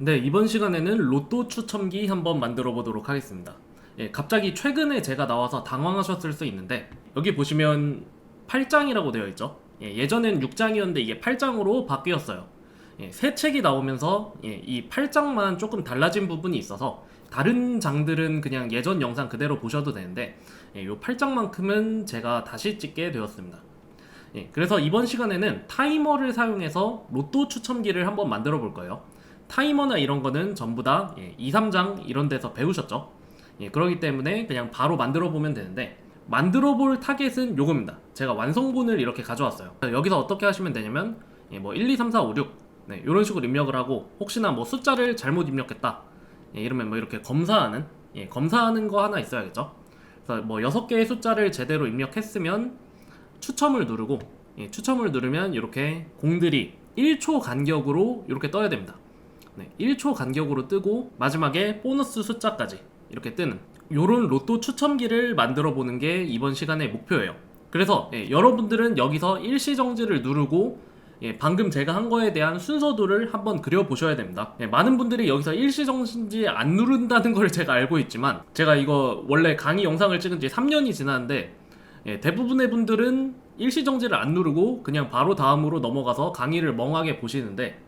네, 이번 시간에는 로또 추첨기 한번 만들어 보도록 하겠습니다. 예, 갑자기 최근에 제가 나와서 당황하셨을 수 있는데 여기 보시면 8장이라고 되어 있죠. 예, 예전엔 6장이었는데 이게 8장으로 바뀌었어요. 예, 새 책이 나오면서 예, 이 8장만 조금 달라진 부분이 있어서 다른 장들은 그냥 예전 영상 그대로 보셔도 되는데 예, 요 8장만큼은 제가 다시 찍게 되었습니다. 예, 그래서 이번 시간에는 타이머를 사용해서 로또 추첨기를 한번 만들어 볼 거예요. 타이머나 이런 거는 전부 다 예, 2, 3장 이런 데서 배우셨죠. 예, 그러기 때문에 그냥 바로 만들어 보면 되는데 만들어 볼 타겟은 요겁니다. 제가 완성본을 이렇게 가져왔어요. 여기서 어떻게 하시면 되냐면 예, 뭐 1, 2, 3, 4, 5, 6 네, 이런 식으로 입력을 하고 혹시나 뭐 숫자를 잘못 입력했다. 예, 이러면 뭐 이렇게 검사하는 예, 검사하는 거 하나 있어야겠죠. 그래서 뭐 6개의 숫자를 제대로 입력했으면 추첨을 누르고 예, 추첨을 누르면 이렇게 공들이 1초 간격으로 이렇게 떠야 됩니다. 네, 1초 간격으로 뜨고 마지막에 보너스 숫자까지 이렇게 뜨는 요런 로또 추첨기를 만들어 보는 게 이번 시간의 목표예요. 그래서 예, 여러분들은 여기서 일시정지를 누르고 예, 방금 제가 한 거에 대한 순서도를 한번 그려보셔야 됩니다. 예, 많은 분들이 여기서 일시정지 안 누른다는 걸 제가 알고 있지만 제가 이거 원래 강의 영상을 찍은 지 3년이 지났는데 예, 대부분의 분들은 일시정지를 안 누르고 그냥 바로 다음으로 넘어가서 강의를 멍하게 보시는데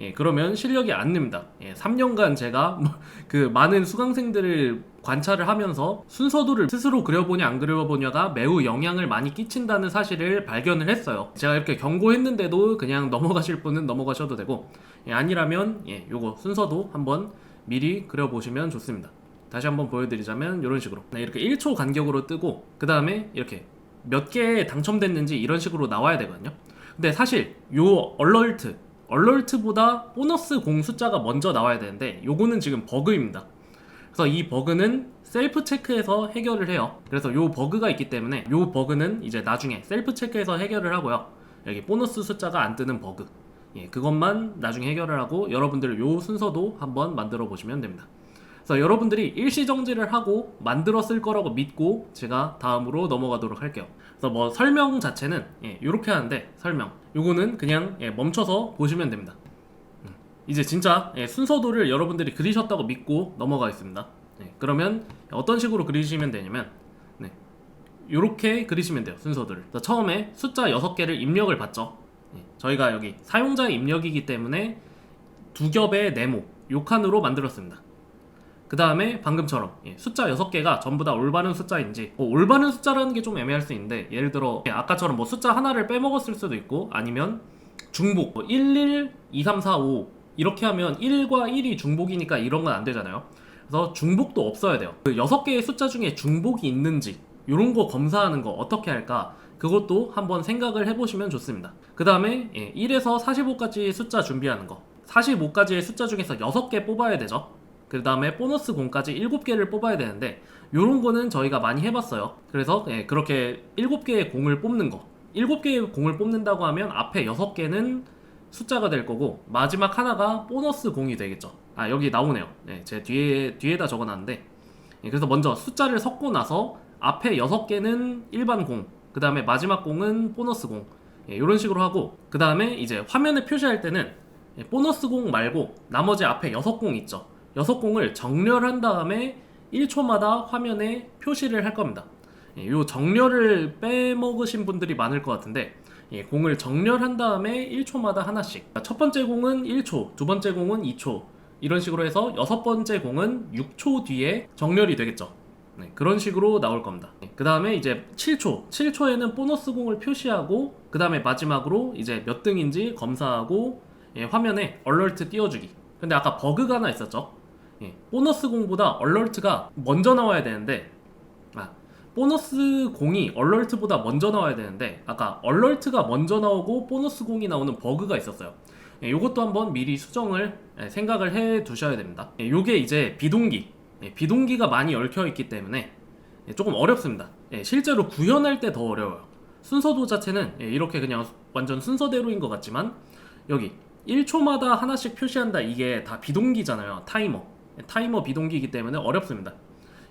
예, 그러면 실력이 안 늡니다. 예, 3년간 제가 뭐그 많은 수강생들을 관찰을 하면서 순서도를 스스로 그려보냐 안 그려보냐가 매우 영향을 많이 끼친다는 사실을 발견을 했어요. 제가 이렇게 경고했는데도 그냥 넘어가실 분은 넘어가셔도 되고 예, 아니라면 예, 요거 순서도 한번 미리 그려보시면 좋습니다. 다시 한번 보여드리자면 이런 식으로 네, 이렇게 1초 간격으로 뜨고 그 다음에 이렇게 몇 개 당첨됐는지 이런 식으로 나와야 되거든요. 근데 사실 요 얼럴트 얼럴트보다 보너스 공 숫자가 먼저 나와야 되는데 요거는 지금 버그입니다. 그래서 이 버그는 셀프 체크해서 해결을 해요. 그래서 요 버그가 있기 때문에 요 버그는 이제 나중에 셀프 체크해서 해결을 하고요. 여기 보너스 숫자가 안 뜨는 버그. 예, 그것만 나중에 해결을 하고 여러분들 요 순서도 한번 만들어 보시면 됩니다. 그래서 여러분들이 일시정지를 하고 만들었을 거라고 믿고 제가 다음으로 넘어가도록 할게요. 그래서 뭐 설명 자체는 예, 이렇게 하는데 설명 요거는 그냥 예, 멈춰서 보시면 됩니다. 음, 이제 진짜 예, 순서도를 여러분들이 그리셨다고 믿고 넘어가겠습니다. 예, 그러면 어떤 식으로 그리시면 되냐면 네, 이렇게 그리시면 돼요 순서들을. 처음에 숫자 6개를 입력을 받죠. 예, 저희가 여기 사용자의 입력이기 때문에 두 겹의 네모 요 칸으로 만들었습니다. 그 다음에 방금처럼 예, 숫자 6개가 전부 다 올바른 숫자인지 뭐 올바른 숫자라는 게 좀 애매할 수 있는데 예를 들어 예, 아까처럼 뭐 숫자 하나를 빼먹었을 수도 있고 아니면 중복 뭐 1, 1, 2, 3, 4, 5 이렇게 하면 1과 1이 중복이니까 이런 건 안 되잖아요. 그래서 중복도 없어야 돼요. 그 6개의 숫자 중에 중복이 있는지 이런 거 검사하는 거 어떻게 할까? 그것도 한번 생각을 해보시면 좋습니다. 그 다음에 예, 1에서 45까지 숫자 준비하는 거. 45까지의 숫자 중에서 6개 뽑아야 되죠 그 다음에 보너스 공까지 7개를 뽑아야 되는데 요런 거는 저희가 많이 해봤어요. 그래서 예, 그렇게 7개의 공을 뽑는 거. 7개의 공을 뽑는다고 하면 앞에 6개는 숫자가 될 거고 마지막 하나가 보너스 공이 되겠죠. 아 여기 나오네요. 예, 제 뒤에, 뒤에다 적어놨는데. 예, 그래서 먼저 숫자를 섞고 나서 앞에 6개는 일반 공, 그 다음에 마지막 공은 보너스 공. 예, 이런 식으로 하고 그 다음에 이제 화면에 표시할 때는 예, 보너스 공 말고 나머지 앞에 6공 있죠 6공을 정렬한 다음에 1초마다 화면에 표시를 할 겁니다. 이 정렬을 빼먹으신 분들이 많을 것 같은데 예, 공을 정렬한 다음에 1초마다 하나씩 첫 번째 공은 1초, 두 번째 공은 2초 이런 식으로 해서 여섯 번째 공은 6초 뒤에 정렬이 되겠죠. 네, 그런 식으로 나올 겁니다. 그 다음에 이제 7초, 7초에는 보너스 공을 표시하고 그 다음에 마지막으로 이제 몇 등인지 검사하고 예, 화면에 얼럴트 띄워주기. 근데 아까 버그가 하나 있었죠. 예, 보너스 공보다 얼럴트가 먼저 나와야 되는데 아, 보너스 공이 얼럴트보다 먼저 나와야 되는데 아까 얼럴트가 먼저 나오고 보너스 공이 나오는 버그가 있었어요. 예, 요것도 한번 미리 수정을 예, 생각을 해 두셔야 됩니다. 예, 요게 이제 비동기, 예, 비동기가 많이 얽혀 있기 때문에 예, 조금 어렵습니다. 예, 실제로 구현할 때 더 어려워요. 순서도 자체는 예, 이렇게 그냥 완전 순서대로인 것 같지만 여기 1초마다 하나씩 표시한다 이게 다 비동기잖아요. 타이머. 타이머 비동기이기 때문에 어렵습니다.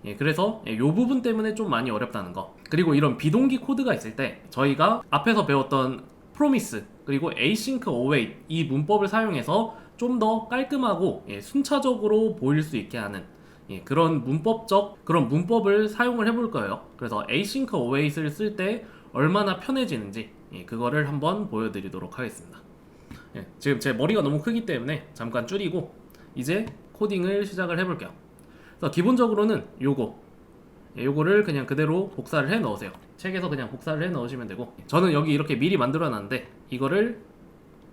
예, 그래서 이 부분 때문에 좀 많이 어렵다는 거. 그리고 이런 비동기 코드가 있을 때 저희가 앞에서 배웠던 프로미스 그리고 async await 이 문법을 사용해서 좀 더 깔끔하고 예, 순차적으로 보일 수 있게 하는 예, 그런 문법적 그런 문법을 사용을 해볼 거예요. 그래서 async await을 쓸 때 얼마나 편해지는지 예, 그거를 한번 보여드리도록 하겠습니다. 예, 지금 제 머리가 너무 크기 때문에 잠깐 줄이고 이제 코딩을 시작을 해볼게요. 그래서 기본적으로는 요거 예, 요거를 그냥 그대로 복사를 해 넣으세요. 책에서 그냥 복사를 해 넣으시면 되고 저는 여기 이렇게 미리 만들어 놨는데 이거를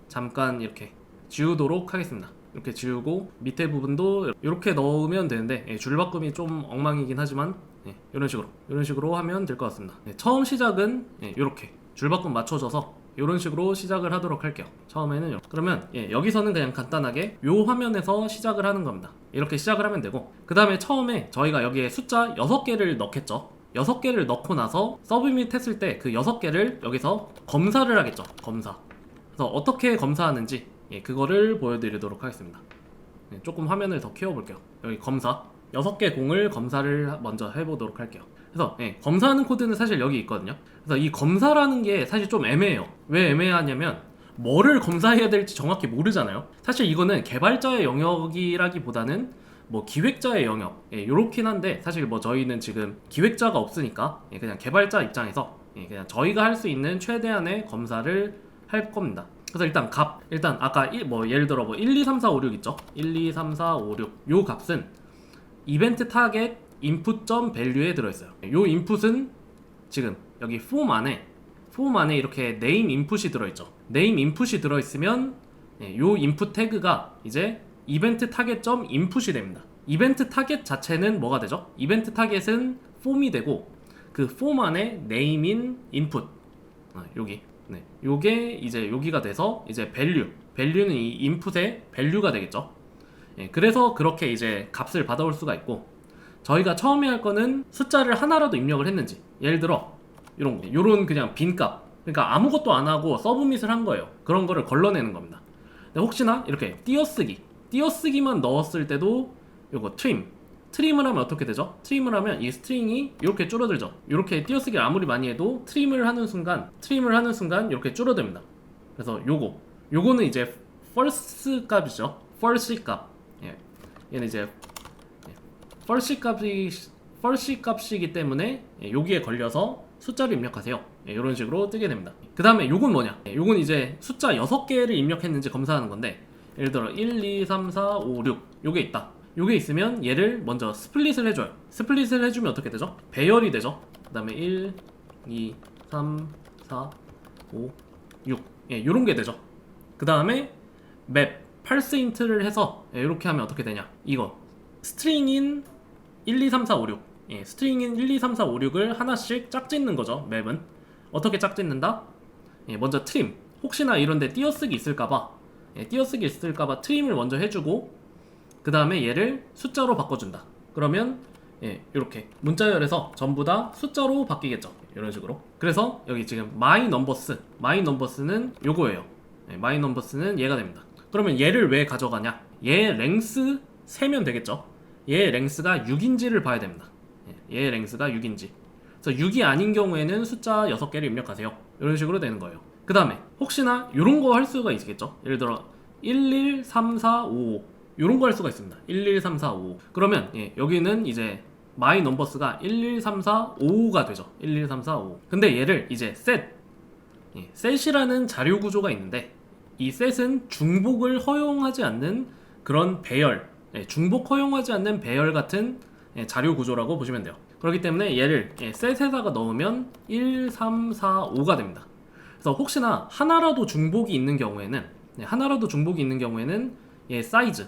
잠깐 이렇게 지우도록 하겠습니다. 이렇게 지우고 밑에 부분도 이렇게 넣으면 되는데 예, 줄바꿈이 좀 엉망이긴 하지만 예, 이런 식으로 이런 식으로 하면 될 것 같습니다. 예, 처음 시작은 예, 이렇게 줄바꿈 맞춰줘서 이런 식으로 시작을 하도록 할게요. 처음에는. 그러면 예, 여기서는 그냥 간단하게 요 화면에서 시작을 하는 겁니다. 이렇게 시작을 하면 되고 그 다음에 처음에 저희가 여기에 숫자 6개를 넣겠죠. 6개를 넣고 나서 서브밋 했을 때 그 6개를 여기서 검사를 하겠죠. 검사. 그래서 어떻게 검사하는지 예, 그거를 보여드리도록 하겠습니다. 예, 조금 화면을 더 키워볼게요. 여기 검사 6개 공을 검사를 먼저 해보도록 할게요. 그래서 예, 검사하는 코드는 사실 여기 있거든요. 그래서 이 검사라는 게 사실 좀 애매해요. 왜 애매하냐면 뭐를 검사해야 될지 정확히 모르잖아요. 사실 이거는 개발자의 영역이라기보다는 뭐 기획자의 영역 예, 요렇긴 한데 사실 뭐 저희는 지금 기획자가 없으니까 예, 그냥 개발자 입장에서 예, 그냥 저희가 할 수 있는 최대한의 검사를 할 겁니다. 그래서 일단 값 일단 아까 일- 뭐 예를 들어 뭐 1, 2, 3, 4, 5, 6 있죠? 1, 2, 3, 4, 5, 6. 요 값은 이벤트 타겟 밸류에 들어있어요. 요 인풋은 지금 여기 폼 안에 폼 안에 이렇게 네임 인풋이 들어있죠. 네임 인풋이 들어있으면 예, 요 인풋 태그가 이제 이벤트 타겟 점 인풋이 됩니다. 이벤트 타겟 자체는 뭐가 되죠? 이벤트 타겟은 폼이 되고 그 폼 안에 네임인 인풋 아, 여기 네 요게 이제 여기가 돼서 이제 밸류 밸류는 이 인풋의 밸류가 되겠죠. 예, 그래서 그렇게 이제 값을 받아올 수가 있고 저희가 처음에 할 거는 숫자를 하나라도 입력을 했는지 예를 들어 이런 거. 요런 그냥 빈값. 그러니까 아무것도 안 하고 서브밋을 한 거예요. 그런 거를 걸러내는 겁니다. 근데 혹시나 이렇게 띄어쓰기 띄어쓰기만 넣었을 때도 요거 트림 트림을 하면 어떻게 되죠? 트림을 하면 이 스트링이 이렇게 줄어들죠. 이렇게 띄어쓰기를 아무리 많이 해도 트림을 하는 순간 트림을 하는 순간 이렇게 줄어듭니다. 그래서 요거. 요거는 이제 first 값이죠. first 값. 예. 얘는 이제 펄시 값이 펄시 값이기 때문에 예, 여기에 걸려서 숫자를 입력하세요. 예, 이런 식으로 뜨게 됩니다. 그 다음에 요건 뭐냐? 예, 요건 이제 숫자 6개를 입력했는지 검사하는 건데 예를 들어 1, 2, 3, 4, 5, 6 요게 있다. 요게 있으면 얘를 먼저 스플릿을 해줘요. 스플릿을 해주면 어떻게 되죠? 배열이 되죠. 그 다음에 1, 2, 3, 4, 5, 6 예, 요런 게 되죠. 그 다음에 맵 int를 해서 예, 이렇게 하면 어떻게 되냐? 이거 스트링인 1, 2, 3, 4, 5, 6. 예, 스트링인 1, 2, 3, 4, 5, 6을 하나씩 짝짓는 거죠. 맵은. 어떻게 짝짓는다? 예, 먼저 트림. 혹시나 이런데 띄어쓰기 있을까봐. 예, 띄어쓰기 있을까봐 트림을 먼저 해주고, 그 다음에 얘를 숫자로 바꿔준다. 그러면, 예, 이렇게 문자열에서 전부 다 숫자로 바뀌겠죠. 이런 식으로. 그래서 여기 지금 my numbers, my numbers는 요거예요. 예, my numbers는 얘가 됩니다. 그러면 얘를 왜 가져가냐? 얘 랭스 세면 되겠죠. 얘 랭스가 6인지를 봐야 됩니다. 예, 얘 랭스가 6인지. 그래서 6이 아닌 경우에는 숫자 6개를 입력하세요. 이런 식으로 되는 거예요. 그 다음에 혹시나 이런 거 할 수가 있겠죠. 예를 들어 1, 1, 3, 4, 5, 5 이런 거 할 수가 있습니다. 1, 1, 3, 4, 5, 5 그러면 예, 여기는 이제 마이 넘버스가 1, 1, 3, 4, 5가 되죠. 1, 1, 3, 4, 5 근데 얘를 이제 set 예, set이라는 자료 구조가 있는데 이 set은 중복을 허용하지 않는 그런 배열 예, 중복 허용하지 않는 배열 같은 예, 자료 구조라고 보시면 돼요. 그렇기 때문에 얘를 예, 셋에다가 넣으면 1, 3, 4, 5가 됩니다. 그래서 혹시나 하나라도 중복이 있는 경우에는 예, 하나라도 중복이 있는 경우에는 예, 사이즈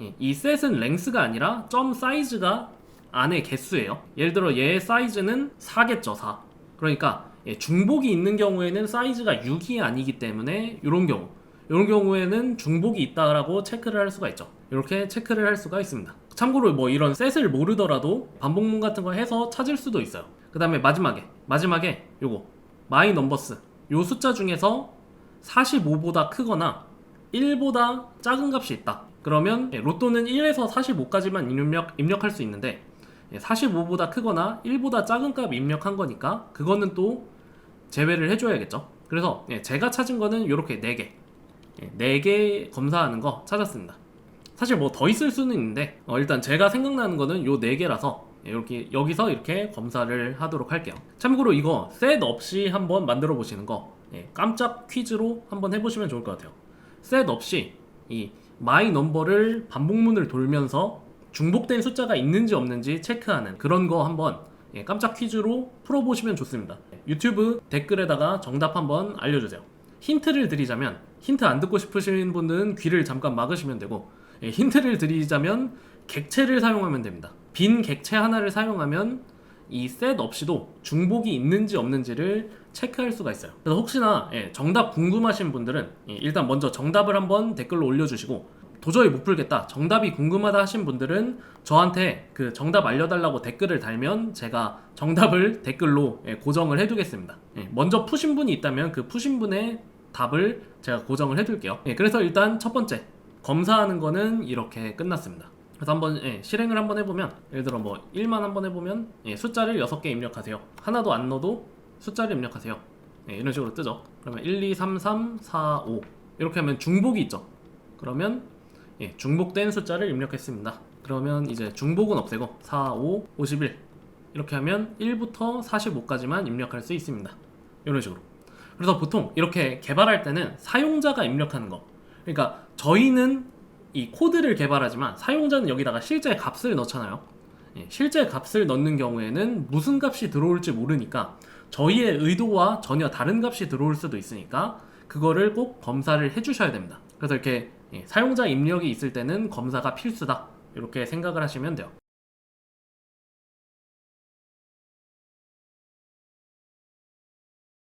예, 이 셋은 랭스가 아니라 점 사이즈가 안에 개수예요. 예를 들어 얘의 사이즈는 4겠죠, 4. 그러니까 예, 중복이 있는 경우에는 사이즈가 6이 아니기 때문에 이런 경우 이런 경우에는 중복이 있다라고 체크를 할 수가 있죠. 이렇게 체크를 할 수가 있습니다. 참고로 뭐 이런 셋을 모르더라도 반복문 같은 거 해서 찾을 수도 있어요. 그 다음에 마지막에 마지막에 요거 마이 넘버스 요 숫자 중에서 45보다 크거나 1보다 작은 값이 있다. 그러면 예, 로또는 1에서 45까지만 입력, 입력할 수 있는데 45보다 크거나 1보다 작은 값 입력한 거니까 그거는 또 제외를 해줘야겠죠. 그래서 예, 제가 찾은 거는 이렇게 4개 4개 검사하는 거 찾았습니다. 사실 뭐 더 있을 수는 있는데 어, 일단 제가 생각나는 거는 요 4개라서 이렇게 여기서 이렇게 검사를 하도록 할게요. 참고로 이거 셋 없이 한번 만들어 보시는 거 예, 깜짝 퀴즈로 한번 해보시면 좋을 것 같아요. 셋 없이 이 마이 넘버를 반복문을 돌면서 중복된 숫자가 있는지 없는지 체크하는 그런 거 한번 예, 깜짝 퀴즈로 풀어보시면 좋습니다. 유튜브 댓글에다가 정답 한번 알려주세요. 힌트를 드리자면 힌트 안 듣고 싶으신 분들은 귀를 잠깐 막으시면 되고 예, 힌트를 드리자면 객체를 사용하면 됩니다. 빈 객체 하나를 사용하면 이 셋 없이도 중복이 있는지 없는지를 체크할 수가 있어요. 그래서 혹시나 예, 정답 궁금하신 분들은 예, 일단 먼저 정답을 한번 댓글로 올려주시고 도저히 못 풀겠다 정답이 궁금하다 하신 분들은 저한테 그 정답 알려달라고 댓글을 달면 제가 정답을 댓글로 예, 고정을 해두겠습니다. 예, 먼저 푸신 분이 있다면 그 푸신 분의 답을 제가 고정을 해둘게요. 예, 그래서 일단 첫 번째 검사하는 거는 이렇게 끝났습니다. 그래서 한번 예, 실행을 한번 해보면 예를 들어 뭐 1만 한번 해보면 예, 숫자를 6개 입력하세요. 하나도 안 넣어도 숫자를 입력하세요. 예, 이런 식으로 뜨죠. 그러면 1, 2, 3, 3, 4, 5 이렇게 하면 중복이 있죠. 그러면 예, 중복된 숫자를 입력했습니다. 그러면 이제 중복은 없애고 4, 5, 51 이렇게 하면 1부터 45까지만 입력할 수 있습니다. 이런 식으로. 그래서 보통 이렇게 개발할 때는 사용자가 입력하는 거. 그러니까 저희는 이 코드를 개발하지만 사용자는 여기다가 실제 값을 넣잖아요. 예, 실제 값을 넣는 경우에는 무슨 값이 들어올지 모르니까 저희의 의도와 전혀 다른 값이 들어올 수도 있으니까 그거를 꼭 검사를 해주셔야 됩니다. 그래서 이렇게 예, 사용자 입력이 있을 때는 검사가 필수다. 이렇게 생각을 하시면 돼요.